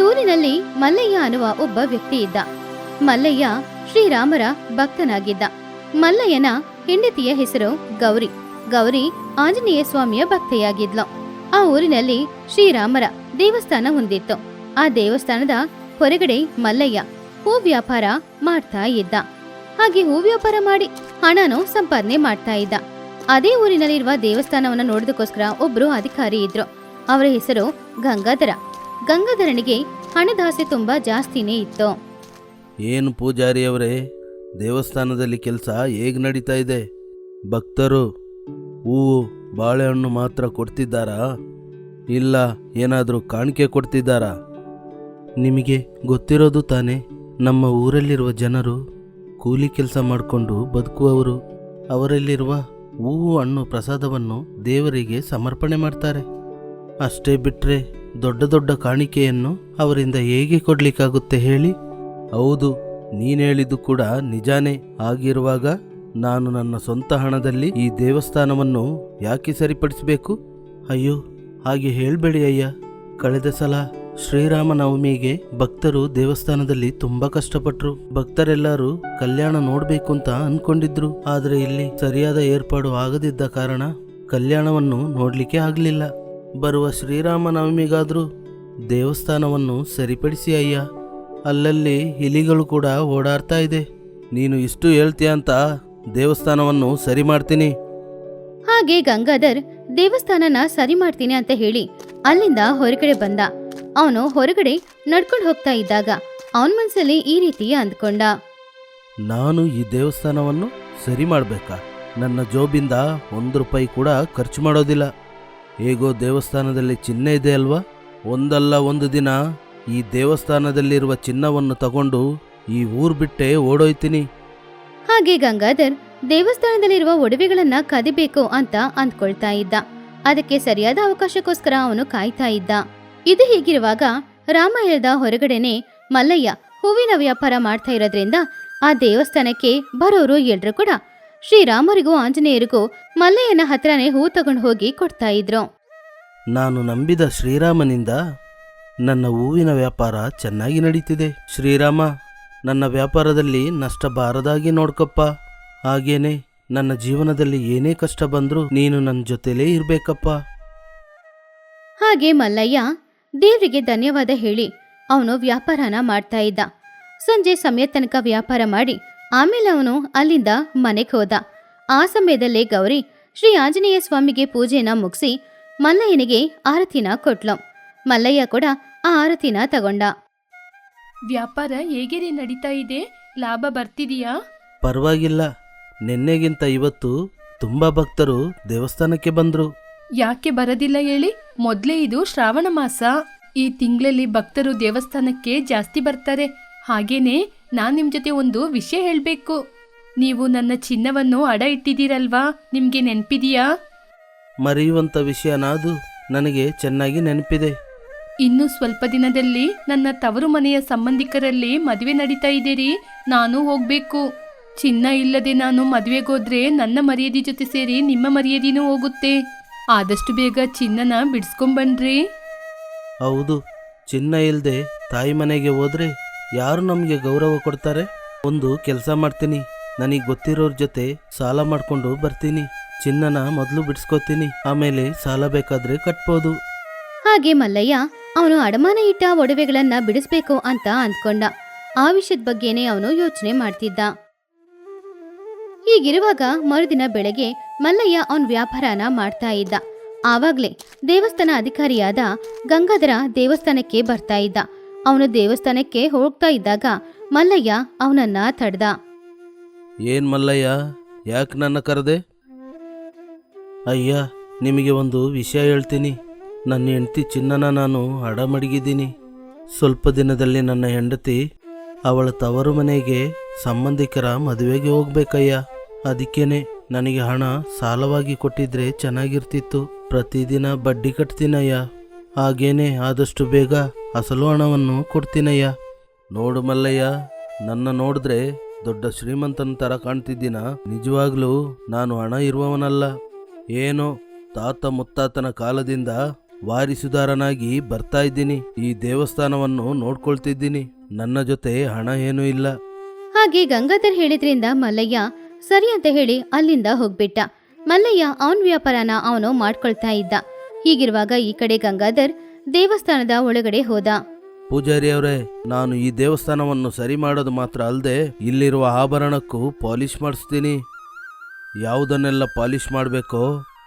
ಒಂದೂರಿನಲ್ಲಿ ಮಲ್ಲಯ್ಯ ಅನ್ನುವ ಒಬ್ಬ ವ್ಯಕ್ತಿ ಇದ್ದ ಮಲ್ಲಯ್ಯ ಶ್ರೀರಾಮರ ಭಕ್ತನಾಗಿದ್ದ. ಮಲ್ಲಯ್ಯನ ಹೆಂಡತಿಯ ಹೆಸರು ಗೌರಿ. ಗೌರಿ ಆಂಜನೇಯ ಸ್ವಾಮಿಯ ಭಕ್ತೆಯಾಗಿದ್ಲು. ಆ ಊರಿನಲ್ಲಿ ಶ್ರೀರಾಮರ ದೇವಸ್ಥಾನ ಹೊಂದಿತ್ತು. ಆ ದೇವಸ್ಥಾನದ ಹೊರಗಡೆ ಮಲ್ಲಯ್ಯ ಹೂ ವ್ಯಾಪಾರ ಮಾಡ್ತಾ ಇದ್ದ. ಹಾಗೆ ಹೂ ವ್ಯಾಪಾರ ಮಾಡಿ ಹಣನೂ ಸಂಪಾದನೆ ಮಾಡ್ತಾ ಇದ್ದ. ಅದೇ ಊರಿನಲ್ಲಿರುವ ದೇವಸ್ಥಾನವನ್ನ ನೋಡೋದಕ್ಕೋಸ್ಕರ ಒಬ್ರು ಅಧಿಕಾರಿ ಇದ್ರು. ಅವರ ಹೆಸರು ಗಂಗಾಧರ. ಗಂಗಾಧರನಿಗೆ ಹಣದಾಸೆ ತುಂಬಾ ಜಾಸ್ತಿನೇ ಇತ್ತು. ಏನು ಪೂಜಾರಿಯವರೇ, ದೇವಸ್ಥಾನದಲ್ಲಿ ಕೆಲಸ ಹೇಗೆ ನಡೀತಾ ಇದೆ? ಭಕ್ತರು ಹೂವು, ಬಾಳೆಹಣ್ಣು ಮಾತ್ರ ಕೊಡ್ತಿದ್ದಾರಾ? ಇಲ್ಲ, ಏನಾದರೂ ಕಾಣಿಕೆ ಕೊಡ್ತಿದ್ದಾರಾ? ನಿಮಗೆ ಗೊತ್ತಿರೋದು ತಾನೇ, ನಮ್ಮ ಊರಲ್ಲಿರುವ ಜನರು ಕೂಲಿ ಕೆಲಸ ಮಾಡಿಕೊಂಡು ಬದುಕುವವರು, ಅವರಲ್ಲಿರುವ ಹೂವು ಹಣ್ಣು ಪ್ರಸಾದವನ್ನು ದೇವರಿಗೆ ಸಮರ್ಪಣೆ ಮಾಡ್ತಾರೆ. ಅಷ್ಟೇ ಬಿಟ್ಟರೆ ದೊಡ್ಡ ದೊಡ್ಡ ಕಾಣಿಕೆಯನ್ನು ಅವರಿಂದ ಹೇಗೆ ಕೊಡ್ಲಿಕ್ಕಾಗುತ್ತೆ ಹೇಳಿ? ಹೌದು, ನೀನು ಹೇಳಿದ್ದು ಕೂಡ ನಿಜಾನೇ. ಆಗಿರುವಾಗ ನಾನು ನನ್ನ ಸ್ವಂತ ಹಣದಲ್ಲಿ ಈ ದೇವಸ್ಥಾನವನ್ನು ಯಾಕೆ ಸರಿಪಡಿಸಬೇಕು? ಅಯ್ಯೋ, ಹಾಗೆ ಹೇಳಬೇಡಿ ಅಯ್ಯ. ಕಳೆದ ಸಲ ಶ್ರೀರಾಮನವಮಿಗೆ ಭಕ್ತರು ದೇವಸ್ಥಾನದಲ್ಲಿ ತುಂಬಾ ಕಷ್ಟಪಟ್ರು. ಭಕ್ತರೆಲ್ಲರೂ ಕಲ್ಯಾಣ ನೋಡಬೇಕು ಅಂತ ಅನ್ಕೊಂಡಿದ್ರು. ಆದರೆ ಇಲ್ಲಿ ಸರಿಯಾದ ಏರ್ಪಾಡು ಆಗದಿದ್ದ ಕಾರಣ ಕಲ್ಯಾಣವನ್ನು ನೋಡ್ಲಿಕ್ಕೆ ಆಗ್ಲಿಲ್ಲ. ಬರುವ ಶ್ರೀರಾಮನವಮಿಗಾದರೂ ದೇವಸ್ಥಾನವನ್ನು ಸರಿಪಡಿಸಿ ಅಯ್ಯ. ಅಲ್ಲಲ್ಲಿ ಇಲಿಗಳು ಕೂಡ ಓಡಾಡ್ತಾ ಇದೆ. ನೀನು ಇಷ್ಟು ಹೇಳ್ತೀಯ ಅಂತ ದೇವಸ್ಥಾನವನ್ನು ಸರಿ ಮಾಡ್ತೀನಿ. ಹಾಗೆ ಗಂಗಾಧರ್ ದೇವಸ್ಥಾನನ ಸರಿ ಮಾಡ್ತೀನಿ ಅಂತ ಹೇಳಿ ಅಲ್ಲಿಂದ ಹೊರಗಡೆ ಬಂದ. ಅವನು ಹೊರಗಡೆ ನಡ್ಕೊಂಡು ಹೋಗ್ತಾ ಇದ್ದಾಗ ಅವನ ಮನಸ್ಸಲ್ಲಿ ಈ ರೀತಿ ಅಂದ್ಕೊಂಡ. ನಾನು ಈ ದೇವಸ್ಥಾನವನ್ನು ಸರಿ ಮಾಡಬೇಕಾ? ನನ್ನ ಜೋಬಿಂದ ಒಂದು ರೂಪಾಯಿ ಕೂಡ ಖರ್ಚು ಮಾಡೋದಿಲ್ಲ. ಹೇಗೋ ದೇವಸ್ಥಾನದಲ್ಲಿ ಚಿನ್ನ ಇದೆ ಅಲ್ವಾ? ಒಂದಲ್ಲ ಒಂದು ದಿನ ಈ ದೇವಸ್ಥಾನದಲ್ಲಿರುವ ಚಿನ್ನವನ್ನು ತಗೊಂಡು ಈ ಊರ್ ಬಿಟ್ಟೆ ಓಡೋಯ್ತೀನಿ. ಹಾಗೆ ಗಂಗಾಧರ್ ದೇವಸ್ಥಾನದಲ್ಲಿರುವ ಒಡವೆಗಳನ್ನ ಕದಿಬೇಕು ಅಂತ ಅಂದ್ಕೊಳ್ತಾ ಇದ್ದ. ಅದಕ್ಕೆ ಸರಿಯಾದ ಅವಕಾಶಕ್ಕೋಸ್ಕರ ಅವನು ಕಾಯ್ತಾ ಇದ್ದ. ಇದು ಹೀಗಿರುವಾಗ ರಾಮಾಯಣದ ಹೊರಗಡೆನೆ ಮಲ್ಲಯ್ಯ ಹೂವಿನ ವ್ಯಾಪಾರ ಮಾಡ್ತಾ ಇರೋದ್ರಿಂದ ಆ ದೇವಸ್ಥಾನಕ್ಕೆ ಬರೋರು ಎಲ್ರು ಕೂಡ ಶ್ರೀರಾಮರಿಗೂ ಆಂಜನೇಯರಿಗೂ ಮಲ್ಲಯ್ಯನ ಹತ್ರನೇ ಹೂ ತಗೊಂಡು ಹೋಗಿ ಕೊಡ್ತಾ ಇದ್ರು. ನಾನು ನಂಬಿದ ಶ್ರೀರಾಮನಿಂದ ನನ್ನ ಹೂವಿನ ವ್ಯಾಪಾರ ಚೆನ್ನಾಗಿ ನಡೀತಿದೆ. ಶ್ರೀರಾಮ, ನನ್ನ ವ್ಯಾಪಾರದಲ್ಲಿ ನಷ್ಟ ಬಾರದಾಗಿ ನೋಡ್ಕಪ್ಪ. ಹಾಗೇನೆ ನನ್ನ ಜೀವನದಲ್ಲಿ ಏನೇ ಕಷ್ಟ ಬಂದರೂ ನೀನು ನನ್ನ ಜೊತೆಲೇ ಇರಬೇಕಪ್ಪ. ಹಾಗೆ ಮಲ್ಲಯ್ಯ, ದೇವರಿಗೆ ಧನ್ಯವಾದ ಹೇಳಿ ಅವನು ವ್ಯಾಪಾರನ ಮಾಡ್ತಾ ಇದ್ದ. ಸಂಜೆ ಸಮಯ ತನಕ ವ್ಯಾಪಾರ ಮಾಡಿ ಆಮೇಲೆ ಅವನು ಅಲ್ಲಿಂದ ಮನೆಗೆ ಹೋದ. ಆ ಸಮಯದಲ್ಲೇ ಗೌರಿ ಶ್ರೀ ಆಂಜನೇಯ ಸ್ವಾಮಿಗೆ ಪೂಜೆನ ಮುಗಿಸಿ ಮಲ್ಲಯ್ಯನಿಗೆ ಆರತಿನ ಕೊಟ್ಲು. ಮಲ್ಲಯ್ಯ ಕೂಡ ಆ ಆರತಿನ ತಗೊಂಡ. ವ್ಯಾಪಾರ ಹೇಗೆ ರೀ ನಡೀತಾ ಇದೆ? ಲಾಭ ಬರ್ತಿದೆಯಾ? ಪರವಾಗಿಲ್ಲ. ನಿನ್ನೆಗಿಂತ ಇವತ್ತು ತುಂಬಾ ಭಕ್ತರು ದೇವಸ್ಥಾನಕ್ಕೆ ಬಂದರು. ಯಾಕೆ ಬರದಿಲ್ಲ ಹೇಳಿ? ಮೊದ್ಲೇ ಇದು ಶ್ರಾವಣ ಮಾಸ. ಈ ತಿಂಗಳಲ್ಲಿ ಭಕ್ತರು ದೇವಸ್ಥಾನಕ್ಕೆ ಜಾಸ್ತಿ ಬರ್ತಾರೆ. ಹಾಗೇನೆ ನಾನ್ ನಿಮ್ ಜೊತೆ ಒಂದು ವಿಷಯ ಹೇಳ್ಬೇಕು. ನೀವು ನನ್ನ ಚಿನ್ನವನ್ನು ಅಡ ಇಟ್ಟಿದ್ದೀರಲ್ವಾ? ನಿಮ್ಗೆ ನೆನ್ಪಿದೆಯಾ? ಮರೆಯುವಂಥ ವಿಷಯನಾದು ನನಗೆ ಚೆನ್ನಾಗಿ ನೆನಪಿದೆ. ಇನ್ನು ಸ್ವಲ್ಪ ದಿನದಲ್ಲಿ ನನ್ನ ತವರು ಮನೆಯ ಸಂಬಂಧಿಕರಲ್ಲಿ ಮದುವೆ ನಡೀತಾ ಇದೆರಿ ನಾನು ಹೋಗ್ಬೇಕು. ಚಿನ್ನ ಇಲ್ಲದೆ ನಾನು ಮದುವೆಗೋದ್ರೆ ನನ್ನ ಮರ್ಯಾದೆ ಜೊತೆ ಸೇರಿ ನಿಮ್ಮ ಮರ್ಯಾದೆನೂ ಹೋಗುತ್ತೆ. ಆದಷ್ಟು ಬೇಗ ಚಿನ್ನನ ಬಿಡಿಸ್ಕೊಂಬನ್ರಿ. ಹೌದು ಚಿನ್ನ ಇಲ್ಲದೆ ತಾಯಿ ಮನೆಗೆ ಹೋದ್ರೆ ಯಾರು ನಮಗೆ ಗೌರವ ಕೊಡ್ತಾರೆ? ಒಂದು ಕೆಲಸ ಮಾಡ್ತೀನಿ. ನನಗೆ ಗೊತ್ತಿರೋರ ಜೊತೆ ಸಾಲ ಮಾಡಿಕೊಂಡು ಬರ್ತೀನಿ. ಚಿನ್ನನ ಮೊದಲು ಬಿಡಿಸ್ಕೊತೀನಿ. ಆಮೇಲೆ ಸಾಲ ಬೇಕಾದ್ರೆ ಕಟ್ಬೋದು. ಹಾಗೆ ಮಲ್ಲಯ್ಯ, ಅವನು ಅಡಮಾನ ಇಟ್ಟ ಒಡವೆಗಳನ್ನ ಬಿಡಿಸ್ಬೇಕು ಅಂತ ಅಂದ್ಕೊಂಡ. ಆ ವಿಷಯದ ಬಗ್ಗೆನೇ ಅವನು ಯೋಚನೆ ಮಾಡ್ತಿದ್ದ. ಹೀಗಿರುವಾಗ ಮರುದಿನ ಬೆಳಗ್ಗೆ ಮಲ್ಲಯ್ಯ ಅವನ್ ವ್ಯಾಪಾರನ ಮಾಡ್ತಾ ಇದ್ದ. ಆವಾಗ್ಲೇ ದೇವಸ್ಥಾನ ಅಧಿಕಾರಿಯಾದ ಗಂಗಾಧರ ದೇವಸ್ಥಾನಕ್ಕೆ ಬರ್ತಾ ಇದ್ದ. ಅವನು ದೇವಸ್ಥಾನಕ್ಕೆ ಹೋಗ್ತಾ ಇದ್ದಾಗ ಮಲ್ಲಯ್ಯ ಅವನನ್ನ ತಡ್ದ. ಏನ್ ಮಲ್ಲಯ್ಯ? ಯಾಕೆ ನನ್ನ ಕರೆದೆ? ಅಯ್ಯ, ನಿಮಗೆ ಒಂದು ವಿಷಯ ಹೇಳ್ತೀನಿ. ನನ್ನ ಹೆಂಡತಿ ಚಿನ್ನನ ನಾನು ಅಡಮಡಗಿದ್ದೀನಿ. ಸ್ವಲ್ಪ ದಿನದಲ್ಲಿ ನನ್ನ ಹೆಂಡತಿ ಅವಳ ತವರು ಮನೆಗೆ ಸಂಬಂಧಿಕರ ಮದುವೆಗೆ ಹೋಗ್ಬೇಕಯ್ಯ. ಅದಕ್ಕೇನೆ ನನಗೆ ಹಣ ಸಾಲವಾಗಿ ಕೊಟ್ಟಿದ್ರೆ ಚೆನ್ನಾಗಿರ್ತಿತ್ತು. ಪ್ರತಿದಿನ ಬಡ್ಡಿ ಕಟ್ತೀನಯ್ಯ. ಹಾಗೇನೆ ಆದಷ್ಟು ಬೇಗ ಅಸಲು ಹಣವನ್ನು ಕೊಡ್ತೀನಯ್ಯ. ನೋಡು ಮಲ್ಲಯ್ಯ, ನನ್ನ ನೋಡಿದ್ರೆ ದೊಡ್ಡ ಶ್ರೀಮಂತನ ಥರ ಕಾಣ್ತಿದ್ದೀನ? ನಿಜವಾಗ್ಲೂ ನಾನು ಹಣ ಇರುವವನಲ್ಲ. ಏನೋ ತಾತ ಮುತ್ತಾತನ ಕಾಲದಿಂದ ವಾರಿಸುದಾರನಾಗಿ ಬರ್ತಾ ಇದ್ದೀನಿ. ಈ ದೇವಸ್ಥಾನವನ್ನು ನೋಡ್ಕೊಳ್ತಿದ್ದೀನಿ. ನನ್ನ ಜೊತೆ ಹಣ ಏನೂ ಇಲ್ಲ. ಹಾಗೆ ಗಂಗಾಧರ್ ಹೇಳಿದ್ರಿಂದ ಮಲ್ಲಯ್ಯ ಸರಿ ಅಂತ ಹೇಳಿ ಅಲ್ಲಿಂದ ಹೋಗ್ಬಿಟ್ಟ. ಮಲ್ಲಯ್ಯ ಅವನ್ ವ್ಯಾಪಾರನ ಅವನು ಮಾಡ್ಕೊಳ್ತಾ ಇದ್ದ. ಹೀಗಿರುವಾಗ ಈ ಕಡೆ ಗಂಗಾಧರ್ ದೇವಸ್ಥಾನದ ಒಳಗಡೆ ಹೋದ. ಪೂಜಾರಿ ಅವರೇ ನಾನು ಈ ದೇವಸ್ಥಾನವನ್ನು ಸರಿ ಮಾಡೋದು ಮಾತ್ರ ಅಲ್ಲದೆ ಇಲ್ಲಿರುವ ಆಭರಣಕ್ಕೂ ಪಾಲಿಶ್ ಮಾಡಿಸ್ತೀನಿ. ಯಾವುದನ್ನೆಲ್ಲ ಪಾಲಿಶ್ ಮಾಡಬೇಕೋ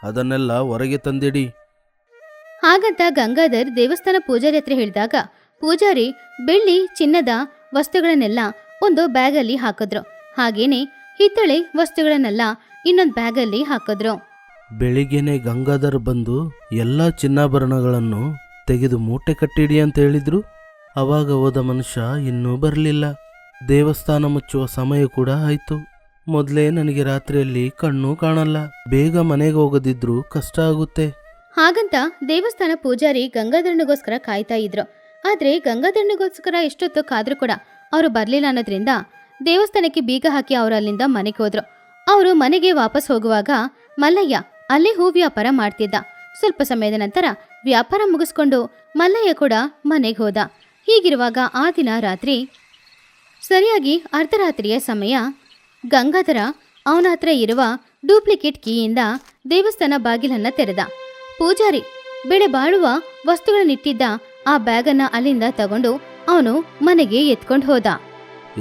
ಅದನ್ನೆಲ್ಲ ಹೊರಗೆ ತಂದಿಡಿ. ಹಾಗಂತ ಗಂಗಾಧರ್ ದೇವಸ್ಥಾನ ಪೂಜಾರಿ ಹತ್ರ ಹೇಳಿದಾಗ ಪೂಜಾರಿ ಬೆಳ್ಳಿ ಚಿನ್ನದ ವಸ್ತುಗಳನ್ನೆಲ್ಲ ಒಂದು ಬ್ಯಾಗಲ್ಲಿ ಹಾಕಿದ್ರು. ಹಾಗೇನೆ ಹಿತ್ತಳೆ ವಸ್ತುಗಳನ್ನೆಲ್ಲ ಇನ್ನೊಂದು ಬ್ಯಾಗಲ್ಲಿ ಹಾಕಿದ್ರು. ಬೆಳಿಗ್ಗೆನೆ ಗಂಗಾಧರ್ ಬಂದು ಎಲ್ಲ ಚಿನ್ನಾಭರಣಗಳನ್ನು ತೆಗೆದು ಮೂಟೆ ಕಟ್ಟಿಡಿ ಅಂತ ಹೇಳಿದ್ರು. ಅವಾಗ ಹೋದ ಮನುಷ್ಯ ಇನ್ನೂ ಬರಲಿಲ್ಲ. ದೇವಸ್ಥಾನ ಮುಚ್ಚುವ ಸಮಯ ಕೂಡ ಆಯಿತು. ಮೊದಲೇ ನನಗೆ ರಾತ್ರಿಯಲ್ಲಿ ಕಣ್ಣು ಕಾಣಲ್ಲ. ಬೇಗ ಮನೆಗೆ ಹೋಗದಿದ್ರೂ ಕಷ್ಟ ಆಗುತ್ತೆ. ಹಾಗಂತ ದೇವಸ್ಥಾನ ಪೂಜಾರಿ ಗಂಗಾಧರನಿಗೋಸ್ಕರ ಕಾಯ್ತಾ ಇದ್ರು. ಆದ್ರೆ ಗಂಗಾಧರನಿಗೋಸ್ಕರ ಎಷ್ಟೊತ್ತು ಕಾದ್ರೂ ಕೂಡ ಅವರು ಬರಲಿಲ್ಲ ಅನ್ನೋದ್ರಿಂದ ದೇವಸ್ಥಾನಕ್ಕೆ ಬೀಗ ಹಾಕಿ ಅವರು ಅಲ್ಲಿಂದ ಮನೆಗೆ ಹೋದ್ರು. ಅವರು ಮನೆಗೆ ವಾಪಸ್ ಹೋಗುವಾಗ ಮಲ್ಲಯ್ಯ ಅಲ್ಲಿ ಹೂ ವ್ಯಾಪಾರ ಮಾಡ್ತಿದ್ದ. ಸ್ವಲ್ಪ ಸಮಯದ ನಂತರ ವ್ಯಾಪಾರ ಮುಗಿಸ್ಕೊಂಡು ಮಲ್ಲಯ್ಯ ಕೂಡ ಮನೆಗೆ ಹೋದ. ಹೀಗಿರುವಾಗ ಆ ದಿನ ರಾತ್ರಿ ಸರಿಯಾಗಿ ಅರ್ಧರಾತ್ರಿಯ ಸಮಯ. ಗಂಗಾಧರ ಅವನ ಹತ್ರ ಇರುವ ಡೂಪ್ಲಿಕೇಟ್ ಕೀಯಿಂದ ದೇವಸ್ಥಾನ ಬಾಗಿಲನ್ನ ತೆರೆದ. ಪೂಜಾರಿ, ಬೆಳೆ ಬಾಳುವ ವಸ್ತುಗಳನ್ನಿಟ್ಟಿದ್ದ ಆ ಬ್ಯಾಗನ್ನು ಅಲ್ಲಿಂದ ತಗೊಂಡು ಅವನು ಮನೆಗೆ ಎತ್ಕೊಂಡು ಹೋದ.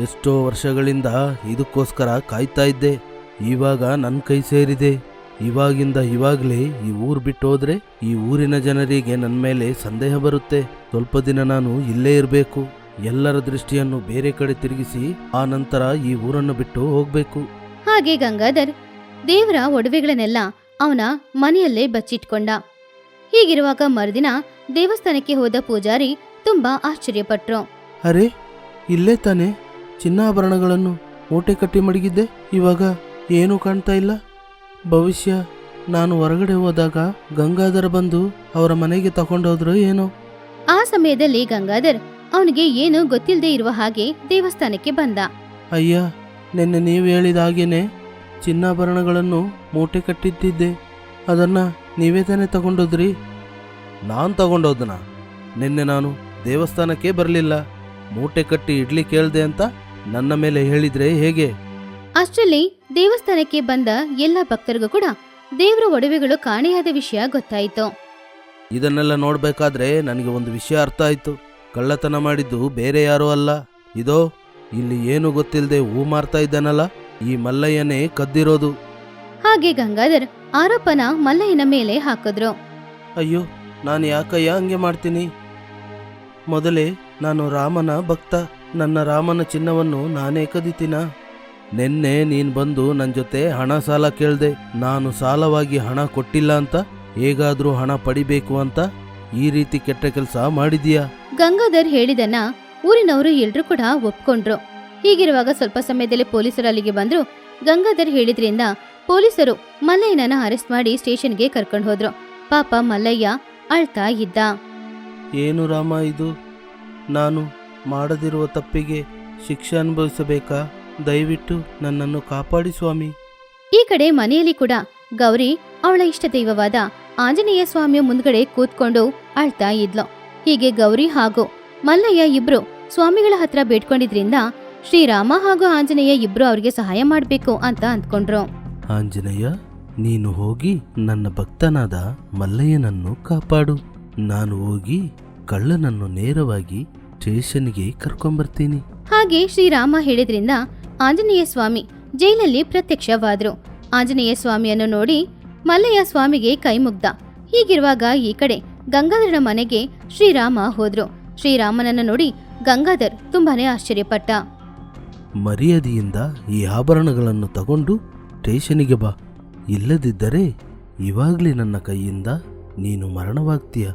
ಎಷ್ಟೋ ವರ್ಷಗಳಿಂದ ಇದಕ್ಕೋಸ್ಕರ ಕಾಯ್ತಾ ಇದ್ದೆ. ಇವಾಗ ನನ್ನ ಕೈ ಸೇರಿದೆ. ಇವಾಗಿಂದ ಇವಾಗಲೇ ಈ ಊರು ಬಿಟ್ಟು ಹೋದ್ರೆ ಈ ಊರಿನ ಜನರಿಗೆ ನನ್ನ ಮೇಲೆ ಸಂದೇಹ ಬರುತ್ತೆ. ಸ್ವಲ್ಪ ದಿನ ನಾನು ಇಲ್ಲೇ ಇರಬೇಕು. ಎಲ್ಲರ ದೃಷ್ಟಿಯನ್ನು ಬೇರೆ ಕಡೆ ತಿರುಗಿಸಿ ಆ ನಂತರ ಈ ಊರನ್ನು ಬಿಟ್ಟು ಹೋಗ್ಬೇಕು. ಹಾಗೆ ಗಂಗಾಧರ್ ದೇವರ ಒಡವೆಗಳನ್ನೆಲ್ಲ ಅವನ ಮನೆಯಲ್ಲೇ ಬಚ್ಚಿಟ್ಕೊಂಡ. ಹೀಗಿರುವಾಗ ಮರುದಿನ ದೇವಸ್ಥಾನಕ್ಕೆ ಹೋದ ಪೂಜಾರಿ ತುಂಬಾ ಆಶ್ಚರ್ಯಪಟ್ರು. ಅರೆ ಇಲ್ಲೇ ತಾನೆ ಚಿನ್ನಾಭರಣಗಳನ್ನು ಮೂಟೆ ಕಟ್ಟಿ ಮಡಗಿದ್ದೆ. ಇವಾಗ ಏನೂ ಕಾಣ್ತಾ ಇಲ್ಲ. ಭವಿಷ್ಯ ನಾನು ಹೊರಗಡೆ ಹೋದಾಗ ಗಂಗಾಧರ ಬಂದು ಅವರ ಮನೆಗೆ ತಗೊಂಡೋದ್ರು ಏನೋ. ಆ ಸಮಯದಲ್ಲಿ ಗಂಗಾಧರ್ ಅವನಿಗೆ ಏನು ಗೊತ್ತಿಲ್ಲದೆ ಇರುವ ಹಾಗೆ ದೇವಸ್ಥಾನಕ್ಕೆ ಬಂದ. ಅಯ್ಯ ನಿನ್ನೆ ನೀವು ಹೇಳಿದ ಹಾಗೇನೆ ಚಿನ್ನಾಭರಣಗಳನ್ನು ಮೂಟೆ ಕಟ್ಟಿದ್ದಿದ್ದೆ. ಅದನ್ನ ನೀವೇ ತಾನೇ ತಗೊಂಡೋದ್ರಿ? ನಾನು ತಗೊಂಡೋದನ? ನಿನ್ನೆ ನಾನು ದೇವಸ್ಥಾನಕ್ಕೆ ಬರಲಿಲ್ಲ. ಮೂಟೆ ಕಟ್ಟಿ ಇಡ್ಲಿ ಕೇಳ್ದೆ ಅಂತ ನನ್ನ ಮೇಲೆ ಹೇಳಿದ್ರೆ ಹೇಗೆ? ಅಷ್ಟರಲ್ಲಿ ದೇವಸ್ಥಾನಕ್ಕೆ ಬಂದ ಎಲ್ಲ ಭಕ್ತರಿಗೂ ಕೂಡ ದೇವರ ಒಡವೆಗಳು ಕಾಣೆಯಾದ ವಿಷಯ ಗೊತ್ತಾಯಿತು. ಇದನ್ನೆಲ್ಲ ನೋಡಬೇಕಾದ್ರೆ ನನಗೆ ಒಂದು ವಿಷಯ ಅರ್ಥ ಆಯ್ತು. ಕಳ್ಳತನ ಮಾಡಿದ್ದು ಬೇರೆ ಯಾರೂ ಅಲ್ಲ. ಇದೋ ಇಲ್ಲಿ ಏನು ಗೊತ್ತಿಲ್ಲದೆ ಹೂ ಮಾರ್ತಾ ಇದ್ದಾನಲ್ಲ? ಈ ಮಲ್ಲಯ್ಯನೇ ಕದ್ದಿರೋದು. ಹಾಗೆ ಗಂಗಾಧರ್ ಆರೋಪನ ಮಲ್ಲಯ್ಯನ ಮೇಲೆ ಹಾಕಿದ್ರು. ಅಯ್ಯೋ ನಾನು ಯಾಕಯ್ಯ ಹಂಗೆ ಮಾಡ್ತೀನಿ? ಮೊದಲೇ ನಾನು ರಾಮನ ಭಕ್ತ. ನನ್ನ ರಾಮನ ಚಿನ್ನವನ್ನು ನಾನೇ ಕದಿತೀನ? ನಿನ್ನೆ ನೀನು ಬಂದು ನನ್ನ ಜೊತೆ ಹಣ ಸಾಲ ಕೇಳ್ದೆ. ನಾನು ಸಾಲವಾಗಿ ಹಣ ಕೊಟ್ಟಿಲ್ಲ ಅಂತ? ಹೇಗಾದ್ರೂ ಹಣ ಪಡಿಬೇಕು ಅಂತ ಈ ರೀತಿ ಕೆಟ್ಟ ಕೆಲಸ ಮಾಡಿದೀಯಾ ಗಂಗಾಧರ್ ಹೇಳಿದನ್ನ ಊರಿನವರು ಎಲ್ರೂ ಕೂಡ ಒಪ್ಕೊಂಡ್ರು. ಹೀಗಿರುವಾಗ ಸ್ವಲ್ಪ ಸಮಯದಲ್ಲಿ ಪೊಲೀಸರು ಅಲ್ಲಿಗೆ ಬಂದ್ರು. ಗಂಗಾಧರ್ ಹೇಳಿದ್ರಿಂದ ಪೊಲೀಸರು ಮಲ್ಲಯ್ಯನನ್ನ ಅರೆಸ್ಟ್ ಮಾಡಿ ಸ್ಟೇಷನ್ಗೆ ಕರ್ಕೊಂಡು ಹೋದ್ರು. ಪಾಪ ಮಲ್ಲಯ್ಯ ಅಳ್ತಾ ಇದ್ದ. ಏನು ರಾಮ ಇದು? ನಾನು ಮಾಡದಿರುವ ತಪ್ಪಿಗೆ ಶಿಕ್ಷೆ ಅನುಭವಿಸಬೇಕಾ? ದಯವಿಟ್ಟು ನನ್ನನ್ನು ಕಾಪಾಡಿ ಸ್ವಾಮಿ. ಈ ಕಡೆ ಮನೆಯಲ್ಲಿ ಕೂಡ ಗೌರಿ ಅವಳ ಇಷ್ಟ ದೈವವಾದ ಆಂಜನೇಯ ಸ್ವಾಮಿಯ ಮುಂದ್ಗಡೆ ಕೂತ್ಕೊಂಡು ಅಳ್ತಾ ಇದ್ಲು. ಹೀಗೆ ಗೌರಿ ಹಾಗೂ ಮಲ್ಲಯ್ಯ ಇಬ್ರು ಸ್ವಾಮಿಗಳ ಹತ್ರ ಬೇಡ್ಕೊಂಡಿದ್ರಿಂದ ಶ್ರೀರಾಮ ಹಾಗೂ ಆಂಜನೇಯ ಇಬ್ರು ಅವ್ರಿಗೆ ಸಹಾಯ ಮಾಡ್ಬೇಕು ಅಂತ ಅಂದ್ಕೊಂಡ್ರು. ಆಂಜನೇಯ ನೀನು ಹೋಗಿ ನನ್ನ ಭಕ್ತನಾದ ಮಲ್ಲಯ್ಯನನ್ನು ಕಾಪಾಡು. ನಾನು ಹೋಗಿ ಕಳ್ಳನನ್ನು ನೇರವಾಗಿ ಸ್ಟೇಷನ್ಗೆ ಕರ್ಕೊಂಬರ್ತೀನಿ. ಹಾಗೆ ಶ್ರೀರಾಮ ಹೇಳಿದ್ರಿಂದ ಆಂಜನೇಯ ಸ್ವಾಮಿ ಜೈಲಲ್ಲಿ ಪ್ರತ್ಯಕ್ಷವಾದ್ರು. ಆಂಜನೇಯ ಸ್ವಾಮಿಯನ್ನು ನೋಡಿ ಮಲ್ಲಯ್ಯ ಸ್ವಾಮಿಗೆ ಕೈ ಮುಗ್ದ ಹೀಗಿರುವಾಗ ಈ ಕಡೆ ಗಂಗಾಧರನ ಮನೆಗೆ ಶ್ರೀರಾಮ ಹೋದ್ರು. ಶ್ರೀರಾಮನನ್ನ ನೋಡಿ ಗಂಗಾಧರ್ ತುಂಬಾನೇ ಆಶ್ಚರ್ಯಪಟ್ಟ. ಮರ್ಯಾದೆಯಿಂದ ಈ ಆಭರಣಗಳನ್ನು ತಗೊಂಡು ಸ್ಟೇಷನಿಗೆ ಬಾ. ಇಲ್ಲದಿದ್ದರೆ ಇವಾಗಲೇ ನನ್ನ ಕೈಯಿಂದ ನೀನು ಮರಣವಾಗ್ತೀಯ.